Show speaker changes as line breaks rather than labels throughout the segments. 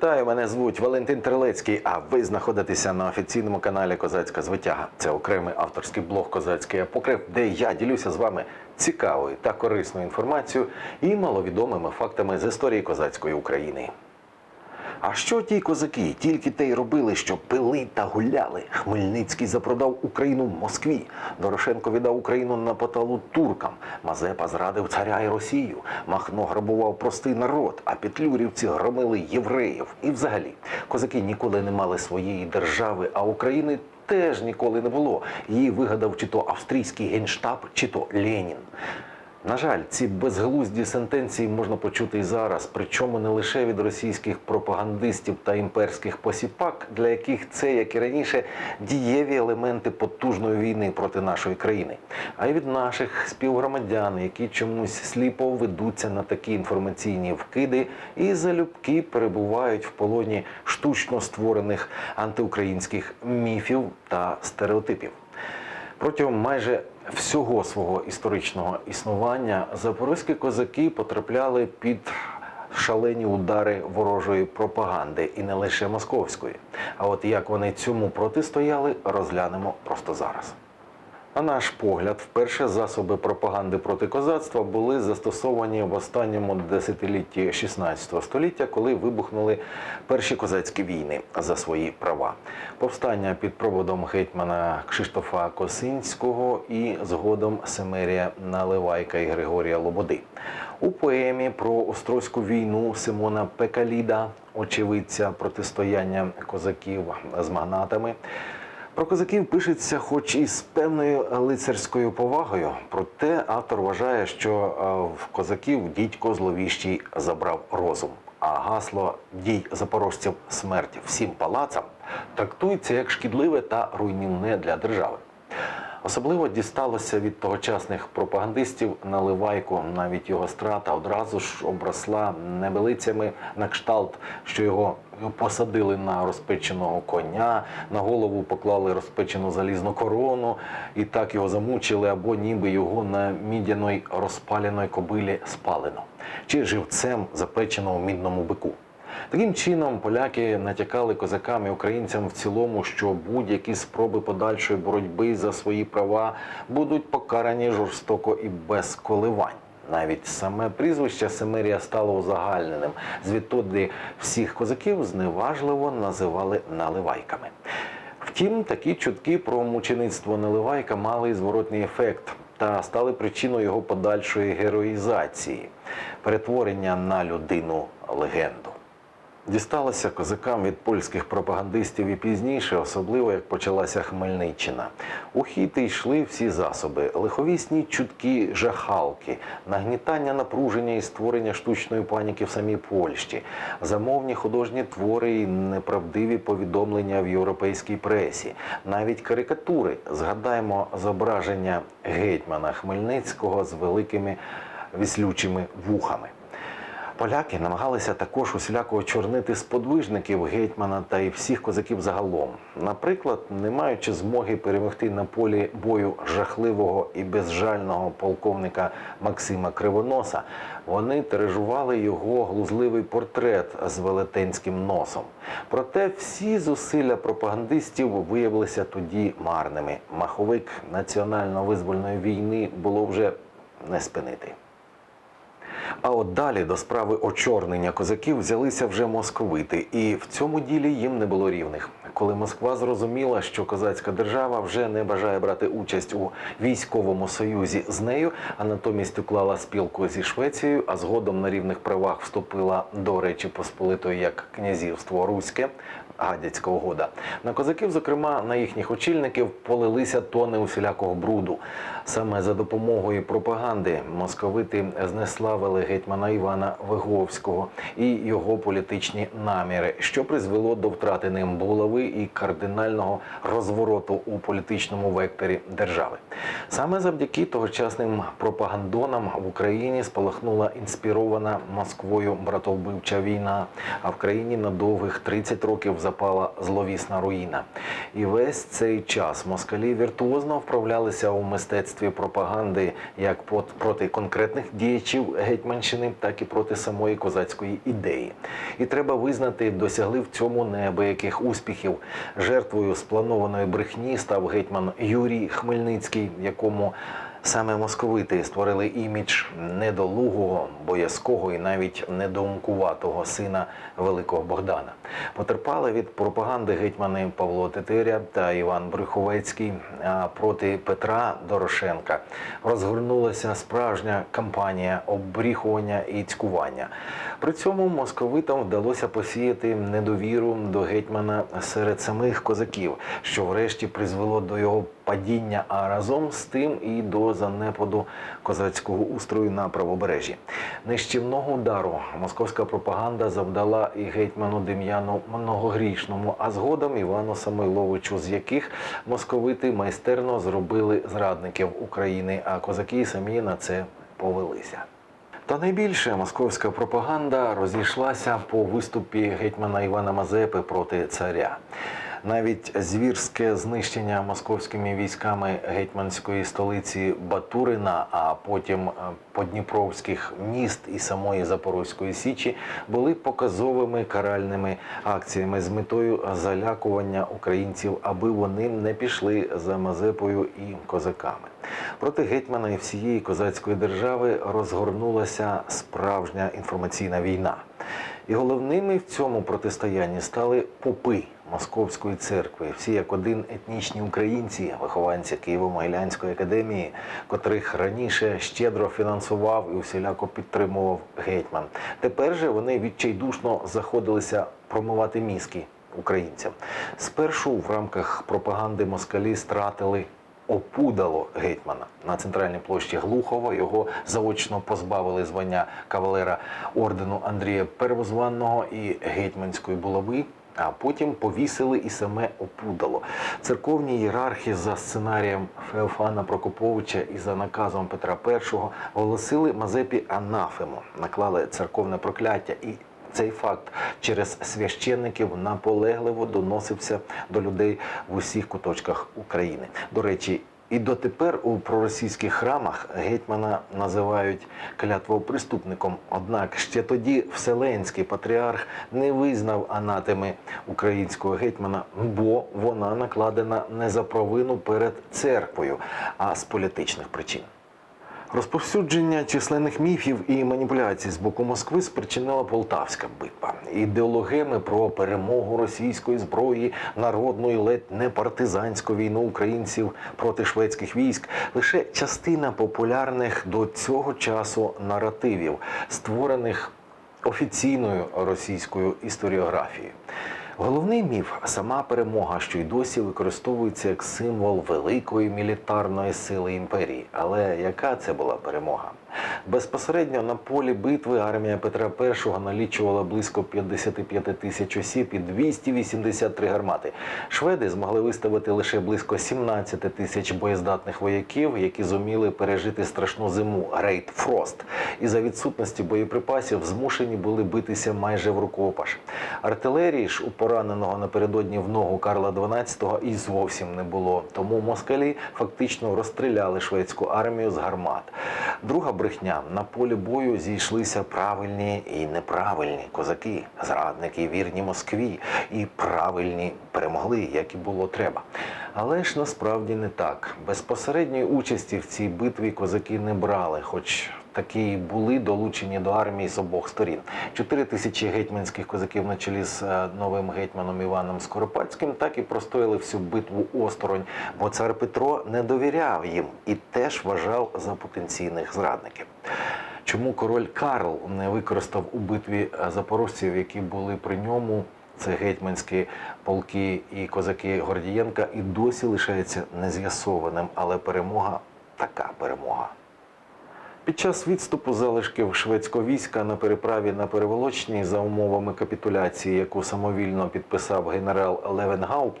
Вітаю, мене звуть Валентин Трилецький. А ви знаходитеся на офіційному каналі Козацька звитяга. Це окремий авторський блог Козацький апокрив, де я ділюся з вами цікавою та корисною інформацією і маловідомими фактами з історії козацької України. А що ті козаки тільки те й робили, що пили та гуляли? Хмельницький запродав Україну Москві. Дорошенко віддав Україну на поталу туркам. Мазепа зрадив царя і Росію. Махно грабував простий народ, а петлюрівці громили євреїв. І взагалі козаки ніколи не мали своєї держави, а України теж ніколи не було. Її вигадав чи то австрійський генштаб, чи то Ленін. На жаль, ці безглузді сентенції можна почути і зараз, причому не лише від російських пропагандистів та імперських посіпак, для яких це, як і раніше, дієві елементи потужної війни проти нашої країни, а й від наших співгромадян, які чомусь сліпо ведуться на такі інформаційні вкиди і залюбки перебувають в полоні штучно створених антиукраїнських міфів та стереотипів. Протягом майже всього свого історичного існування запорізькі козаки потрапляли під шалені удари ворожої пропаганди і не лише московської. А от як вони цьому протистояли, розглянемо просто зараз. На наш погляд, вперше засоби пропаганди проти козацтва були застосовані в останньому десятилітті 16 століття, коли вибухнули перші козацькі війни за свої права. Повстання під проводом гетьмана Кшиштофа Косинського і згодом Семерія Наливайка і Григорія Лободи. У поемі про Острозьку війну Симона Пекаліда, очевидця протистояння козаків з магнатами. Про козаків пишеться, хоч і з певною лицарською повагою. Проте автор вважає, що е, в козаків дідько зловіщий забрав розум. А гасло дій запорожців смерть всім палацам трактується як шкідливе та руйнівне для держави. Особливо дісталося від тогочасних пропагандистів наливайку. Навіть його страта одразу ж обросла небелицями на кшталт, що його посадили на розпеченого коня, на голову поклали розпечену залізну корону, і так його замучили, або ніби його на мідяної розпаленої кобилі спалено, чи живцем запеченого мідному бику. Таким чином, поляки натякали козакам і українцям в цілому, що будь-які спроби подальшої боротьби за свої права будуть покарані жорстоко і без коливань. Навіть саме прізвище Семерія стало узагальненим. Звідтоді всіх козаків зневажливо називали наливайками. Втім, такі чутки про мучеництво Наливайка мали і зворотний ефект та стали причиною його подальшої героїзації, перетворення на людину легенду. Дісталося козакам від польських пропагандистів і пізніше, особливо як почалася Хмельниччина. У хід йшли всі засоби: лиховісні чутки, жахалки, нагнітання напруження і створення штучної паніки в самій Польщі, замовні художні твори і неправдиві повідомлення в європейській пресі, навіть карикатури. Згадаємо зображення гетьмана Хмельницького з великими віслючими вухами. Поляки намагалися також усіляко очорнити сподвижників гетьмана та й всіх козаків загалом. Наприклад, не маючи змоги перемогти на полі бою жахливого і безжального полковника Максима Кривоноса, вони тиражували його глузливий портрет з велетенським носом. Проте всі зусилля пропагандистів виявилися тоді марними. Маховик національно-визвольної війни було вже не спинити. А от далі до справи очорнення козаків взялися вже московити, і в цьому ділі їм не було рівних. Коли Москва зрозуміла, що козацька держава вже не бажає брати участь у військовому союзі з нею, а натомість уклала спілку зі Швецією, а згодом на рівних правах вступила до Речі Посполитої як князівство Руське. Гадяцька угода на козаків, зокрема на їхніх очільників, полилися тони усілякого бруду. Саме за допомогою пропаганди московити знеславили гетьмана Івана Виговського і його політичні наміри, що призвело до втрати ним булави і кардинального розвороту у політичному векторі держави. Саме завдяки тогочасним пропагандонам в Україні спалахнула інспірована Москвою братовбивча війна, а в країні на довгих 30 років запала зловісна руїна. І весь цей час москалі віртуозно вправлялися у мистецтві пропаганди як проти конкретних діячів гетьманщини, так і проти самої козацької ідеї. І треба визнати, досягли в цьому неабияких успіхів. Жертвою спланованої брехні став гетьман Юрій Хмельницький, якому Саме московити створили імідж недолугого, боязкого і навіть недоумкуватого сина великого Богдана. Потерпали від пропаганди гетьмани Павло Тетеря та Іван Брюховецький. А проти Петра Дорошенка розгорнулася справжня кампанія обріхування і цькування. При цьому московитам вдалося посіяти недовіру до гетьмана серед самих козаків, що врешті призвело до його падіння, а разом з тим і до занепаду козацького устрою на правобережжі. Нищівного удару московська пропаганда завдала і гетьману Дем'яну Многогрішному, а згодом Івану Самойловичу, з яких московити майстерно зробили зрадників України, а козаки самі на це повелися. Та найбільше московська пропаганда розійшлася по виступі гетьмана Івана Мазепи проти царя. Навіть звірське знищення московськими військами гетьманської столиці Батурина, а потім е, подніпровських міст і самої Запорозької січі були показовими каральними акціями з метою залякування українців, аби вони не пішли за Мазепою і козаками. Проти гетьмана і всієї козацької держави розгорнулася справжня інформаційна війна. І головними в цьому протистоянні стали попи Московської церкви, всі як один етнічні українці, вихованці Києво-Могилянської академії, котрих раніше щедро фінансував і усіляко підтримував гетьман. Тепер же вони відчайдушно заходилися промивати мізки українцям. Спершу в рамках пропаганди москалі стратили опудало гетьмана на центральній площі Глухова. Його заочно позбавили звання кавалера ордену Андрія Первозванного і гетьманської булави. А потім повісили і саме опудало. Церковні ієрархи за сценарієм Феофана Прокоповича і за наказом Петра І оголосили Мазепі анафему, наклали церковне прокляття і цей факт через священників наполегливо доносився до людей в усіх куточках України. До речі, і дотепер у проросійських храмах гетьмана називають клятвоприступником. Однак ще тоді Вселенський патріарх не визнав анатеми українського гетьмана, бо вона накладена не за провину перед церквою, а з політичних причин. Розповсюдження численних міфів і маніпуляцій з боку Москви спричинила Полтавська битва. Ідеологеми про перемогу російської зброї, народну і ледь не партизанську війну українців проти шведських військ лише частина популярних до цього часу наративів, створених офіційною російською історіографією. Головний міф сама перемога, що й досі використовується як символ великої мілітарної сили імперії. Але яка це була перемога? Безпосередньо на полі битви армія Петра І налічувала близько 55 тисяч осіб і 283 гармати. Шведи змогли виставити лише близько 17 тисяч боєздатних вояків, які зуміли пережити страшну зиму Грейт Фрост. І за відсутності боєприпасів змушені були битися майже в рукопаш. Артилерії ж у пораненого напередодні в ногу Карла XII і зовсім не було. Тому москалі фактично розстріляли шведську армію з гармат. Друга брехня на полі бою зійшлися правильні і неправильні козаки, зрадники, вірні Москві, і правильні перемогли, як і було треба. Але ж насправді не так. Безпосередньої участі в цій битві козаки не брали, хоч такі були долучені до армії з обох сторін. Чотири тисячі гетьманських козаків на чолі з е, новим гетьманом Іваном Скоропадським так і простояли всю битву осторонь, бо цар Петро не довіряв їм і теж вважав за потенційних зрадників. Чому король Карл не використав у битві е, запорожців, які були при ньому? Це гетьманські полки і козаки Гордієнка і досі лишається нез'ясованим, але перемога така перемога. Під час відступу залишків шведського війська на переправі на Переволочній за умовами капітуляції, яку самовільно підписав генерал Левенгаупт,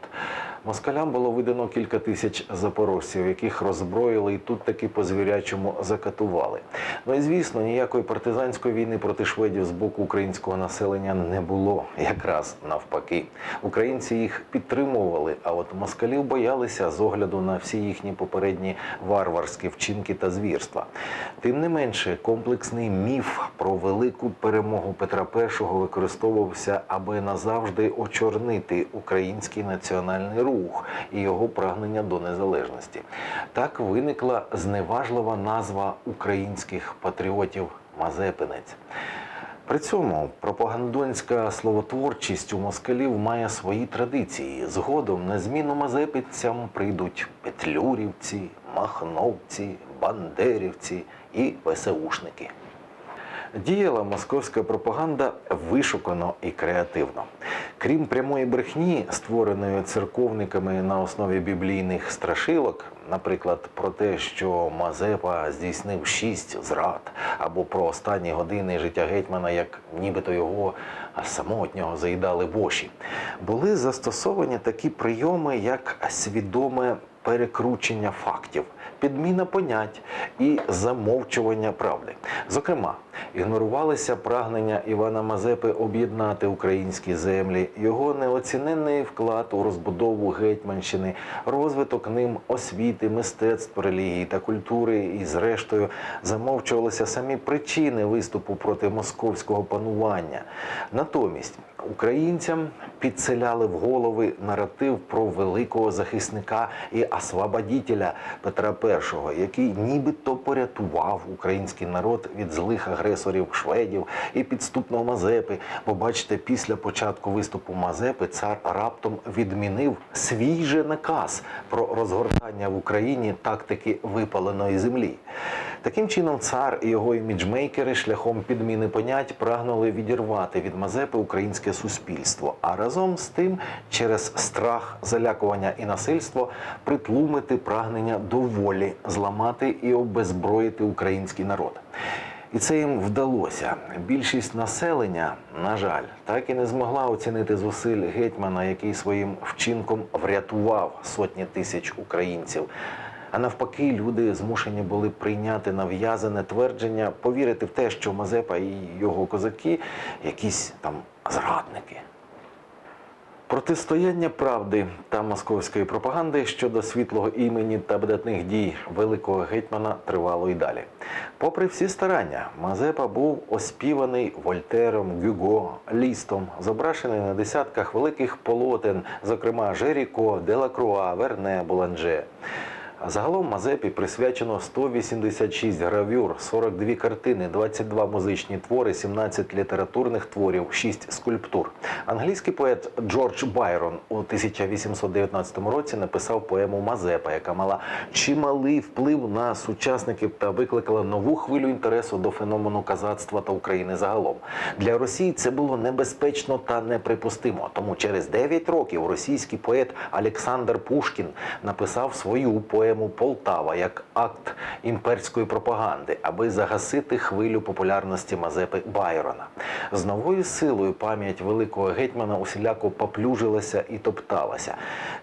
Москалям було видано кілька тисяч запорожців, яких роззброїли і тут таки по звірячому закатували. Ну і звісно, ніякої партизанської війни проти шведів з боку українського населення не було. Якраз навпаки, українці їх підтримували. А от москалів боялися з огляду на всі їхні попередні варварські вчинки та звірства. Тим не менше, комплексний міф про велику перемогу Петра І використовувався, аби назавжди очорнити український національний рух і його прагнення до незалежності. Так виникла зневажлива назва українських патріотів Мазепинець. При цьому пропагандонська словотворчість у москалів має свої традиції. Згодом на зміну мазепинцям прийдуть петлюрівці, махновці, бандерівці і ВСУшники. Діяла московська пропаганда вишукано і креативно. Крім прямої брехні, створеної церковниками на основі біблійних страшилок, наприклад, про те, що Мазепа здійснив шість зрад, або про останні години життя гетьмана, як нібито його самотнього заїдали воші, були застосовані такі прийоми, як свідоме перекручення фактів, підміна понять і замовчування правди. Зокрема, ігнорувалися прагнення Івана Мазепи об'єднати українські землі, його неоціненний вклад у розбудову Гетьманщини, розвиток ним освіти, мистецтв, релігії та культури, і, зрештою, замовчувалися самі причини виступу проти московського панування. Натомість українцям підселяли в голови наратив про великого захисника і освободітеля Петра І, який нібито порятував український народ від злих агресорів шведів і підступного Мазепи. Бо бачите, після початку виступу Мазепи цар раптом відмінив свій же наказ про розгортання в Україні тактики випаленої землі. Таким чином, цар і його іміджмейкери шляхом підміни понять прагнули відірвати від Мазепи українське суспільство, а разом з тим, через страх, залякування і насильство притлумити прагнення до волі, зламати і обезброїти український народ. І це їм вдалося. Більшість населення, на жаль, так і не змогла оцінити зусиль гетьмана, який своїм вчинком врятував сотні тисяч українців. А навпаки, люди змушені були прийняти нав'язане твердження, повірити в те, що Мазепа і його козаки якісь там зрадники. Протистояння правди та московської пропаганди щодо світлого імені та видатних дій великого гетьмана тривало і далі. Попри всі старання, Мазепа був оспіваний Вольтером, Гюго, Лістом, зображений на десятках великих полотен, зокрема Жеріко, Делакруа, Верне, Буланже. Загалом Мазепі присвячено 186 гравюр, 42 картини, 22 музичні твори, 17 літературних творів, 6 скульптур. Англійський поет Джордж Байрон у 1819 році написав поему Мазепа, яка мала чималий вплив на сучасників та викликала нову хвилю інтересу до феномену казацтва та України загалом. Для Росії це було небезпечно та неприпустимо. Тому через 9 років російський поет Олександр Пушкін написав свою поему Полтава як акт імперської пропаганди, аби загасити хвилю популярності Мазепи Байрона. З новою силою пам'ять великого гетьмана усіляко поплюжилася і топталася.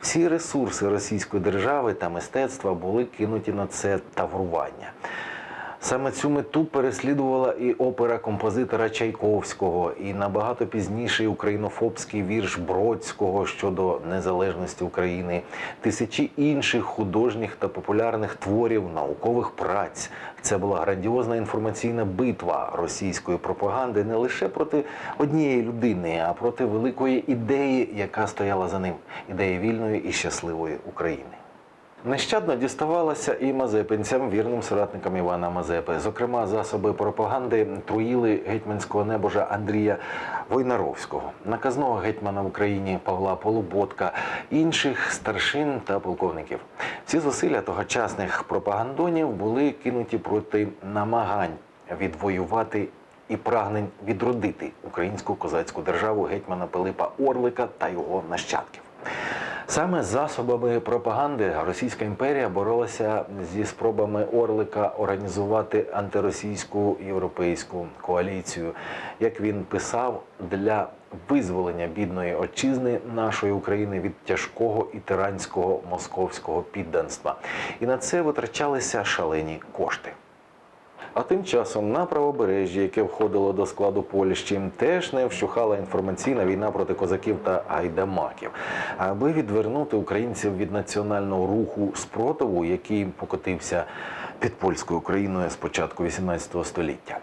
Всі ресурси російської держави та мистецтва були кинуті на це таврування. Саме цю мету переслідувала і опера композитора Чайковського, і набагато пізніший українофобський вірш Бродського щодо незалежності України, тисячі інших художніх та популярних творів, наукових праць. Це була грандіозна інформаційна битва російської пропаганди не лише проти однієї людини, а проти великої ідеї, яка стояла за ним ідеї вільної і щасливої України. Нещадно діставалося і мазепинцям, вірним соратникам Івана Мазепи. Зокрема, засоби пропаганди труїли гетьманського небожа Андрія Войнаровського, наказного гетьмана в Україні Павла Полуботка, інших старшин та полковників. Ці зусилля тогочасних пропагандонів були кинуті проти намагань відвоювати і прагнень відродити українську козацьку державу гетьмана Пилипа Орлика та його нащадків. Саме засобами пропаганди Російська імперія боролася зі спробами Орлика організувати антиросійську європейську коаліцію, як він писав, для визволення бідної отчизни нашої України від тяжкого і тиранського московського підданства. І на це витрачалися шалені кошти. А тим часом на правобережжі, яке входило до складу Польщі, теж не вщухала інформаційна війна проти козаків та гайдамаків. Аби відвернути українців від національного руху спротиву, який покотився під польською Україною з початку XVIII століття.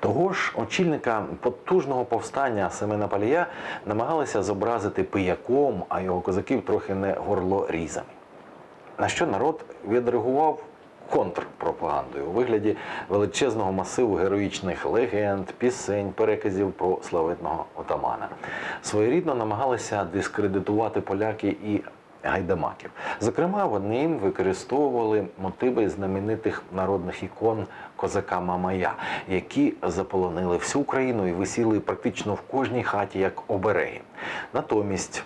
Того ж очільника потужного повстання Семена Палія намагалися зобразити пияком, а його козаків трохи не горлорізами. На що народ відреагував контрпропагандою у вигляді величезного масиву героїчних легенд, пісень, переказів про славетного отамана. Своєрідно намагалися дискредитувати поляки і гайдамаків. Зокрема, вони використовували мотиви знаменитих народних ікон козака Мамая, які заполонили всю Україну і висіли практично в кожній хаті як обереги. Натомість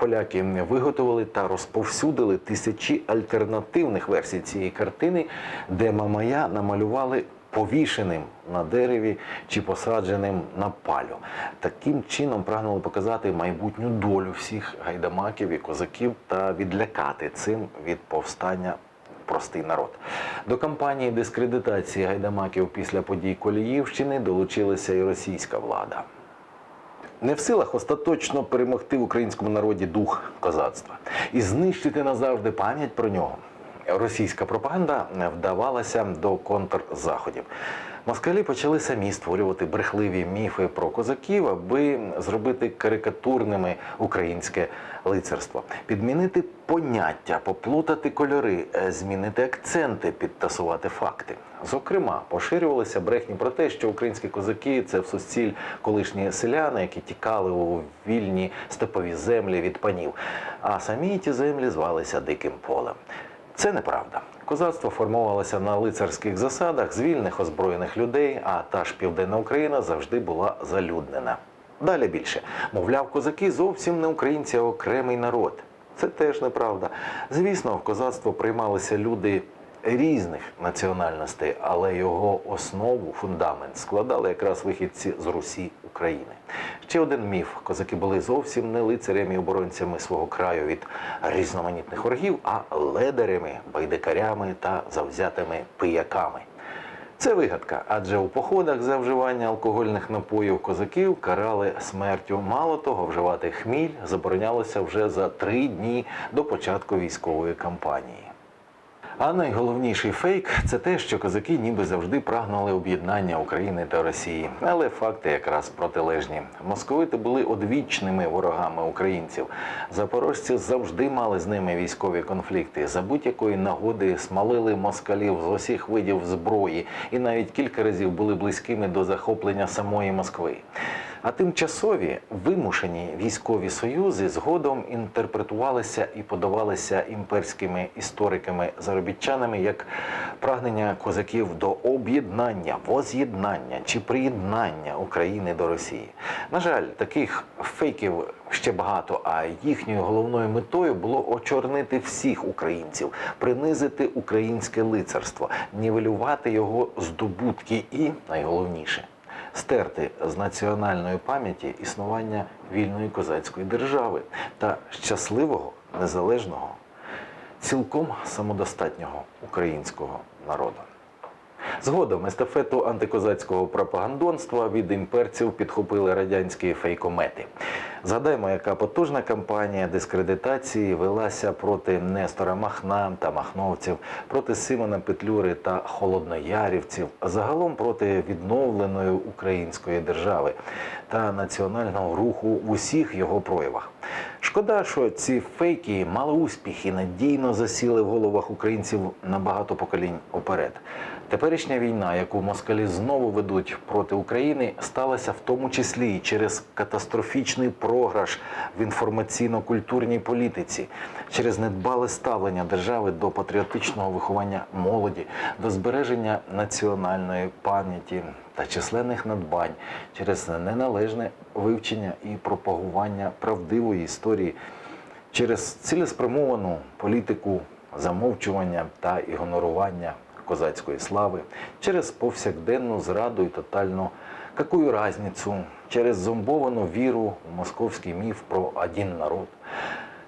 поляки виготовили та розповсюдили тисячі альтернативних версій цієї картини, де Мамая намалювали повішеним на дереві чи посадженим на палю. Таким чином прагнули показати майбутню долю всіх гайдамаків і козаків та відлякати цим від повстання простий народ. До кампанії дискредитації гайдамаків після подій Коліївщини долучилася і російська влада. Не в силах остаточно перемогти в українському народі дух козацтва і знищити назавжди пам'ять про нього. Російська пропаганда вдавалася до контрзаходів. Москалі почали самі створювати брехливі міфи про козаків, аби зробити карикатурними українське лицарство, підмінити поняття, поплутати кольори, е, змінити акценти, підтасувати факти. Зокрема, поширювалися брехні про те, що українські козаки це в суціль колишні селяни, які тікали у вільні степові землі від панів, а самі ті землі звалися диким полем. Це неправда. Козацтво формувалося на лицарських засадах з вільних озброєних людей, а та ж південна Україна завжди була залюднена. Далі більше мовляв, козаки зовсім не українці, а окремий народ. Це теж неправда. Звісно, в козацтво приймалися люди різних національностей, але його основу, фундамент складали якраз вихідці з Русі України. Ще один міф: козаки були зовсім не лицарями і оборонцями свого краю від різноманітних ворогів, а ледарями, байдикарями та завзятими пияками. Це вигадка, адже у походах за вживання алкогольних напоїв козаків карали смертю. Мало того, вживати хміль заборонялося вже за три дні до початку військової кампанії. А найголовніший фейк це те, що козаки ніби завжди прагнули об'єднання України та Росії. Але факти якраз протилежні. Московити були одвічними ворогами українців. Запорожці завжди мали з ними військові конфлікти. За будь-якої нагоди смалили москалів з усіх видів зброї і навіть кілька разів були близькими до захоплення самої Москви. А тимчасові вимушені військові союзи згодом інтерпретувалися і подавалися імперськими істориками заробітчанами як прагнення козаків до об'єднання, воз'єднання чи приєднання України до Росії. На жаль, таких фейків ще багато. А їхньою головною метою було очорнити всіх українців, принизити українське лицарство, нівелювати його здобутки і найголовніше стерти з національної пам'яті існування вільної козацької держави та щасливого, незалежного, цілком самодостатнього українського народу. Згодом естафету антикозацького пропагандонства від імперців підхопили радянські фейкомети. Згадаймо, яка потужна кампанія дискредитації велася проти Нестора Махна та махновців, проти Симона Петлюри та холодноярівців, загалом проти відновленої української держави та національного руху в усіх його проявах. Шкода, що ці фейки мали успіх і надійно засіли в головах українців на багато поколінь уперед. Теперішня війна, яку москалі знову ведуть проти України, сталася в тому числі і через катастрофічний програш в інформаційно-культурній політиці, через недбале ставлення держави до патріотичного виховання молоді, до збереження національної пам'яті та численних надбань, через неналежне вивчення і пропагування правдивої історії через цілеспрямовану політику замовчування та ігнорування козацької слави, через повсякденну зраду і тотальну какую разницю, через зомбовану віру у московський міф про один народ.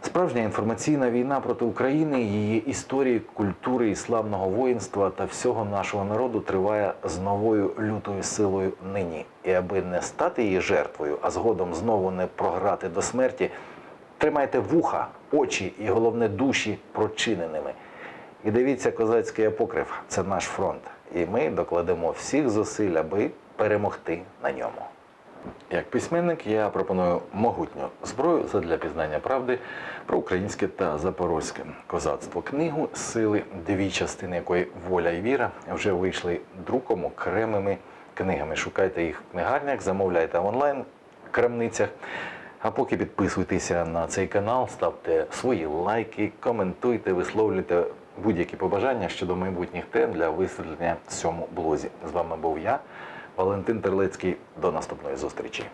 Справжня інформаційна війна проти України, її історії, культури і славного воїнства та всього нашого народу триває з новою лютою силою нині. І аби не стати її жертвою, а згодом знову не програти до смерті, тримайте вуха, очі і головне душі прочиненими. І дивіться, козацький апокриф це наш фронт. І ми докладемо всіх зусиль, аби перемогти на ньому. Як письменник я пропоную могутню зброю задля пізнання правди про українське та запорозьке козацтво. Книгу Сили, дві частини якої воля і віра вже вийшли друком окремими книгами. Шукайте їх в книгарнях, замовляйте онлайн в крамницях. А поки підписуйтеся на цей канал, ставте свої лайки, коментуйте, висловлюйте будь-які побажання щодо майбутніх тем для висвітлення в цьому блозі. З вами був я, Валентин Терлецький. До наступної зустрічі.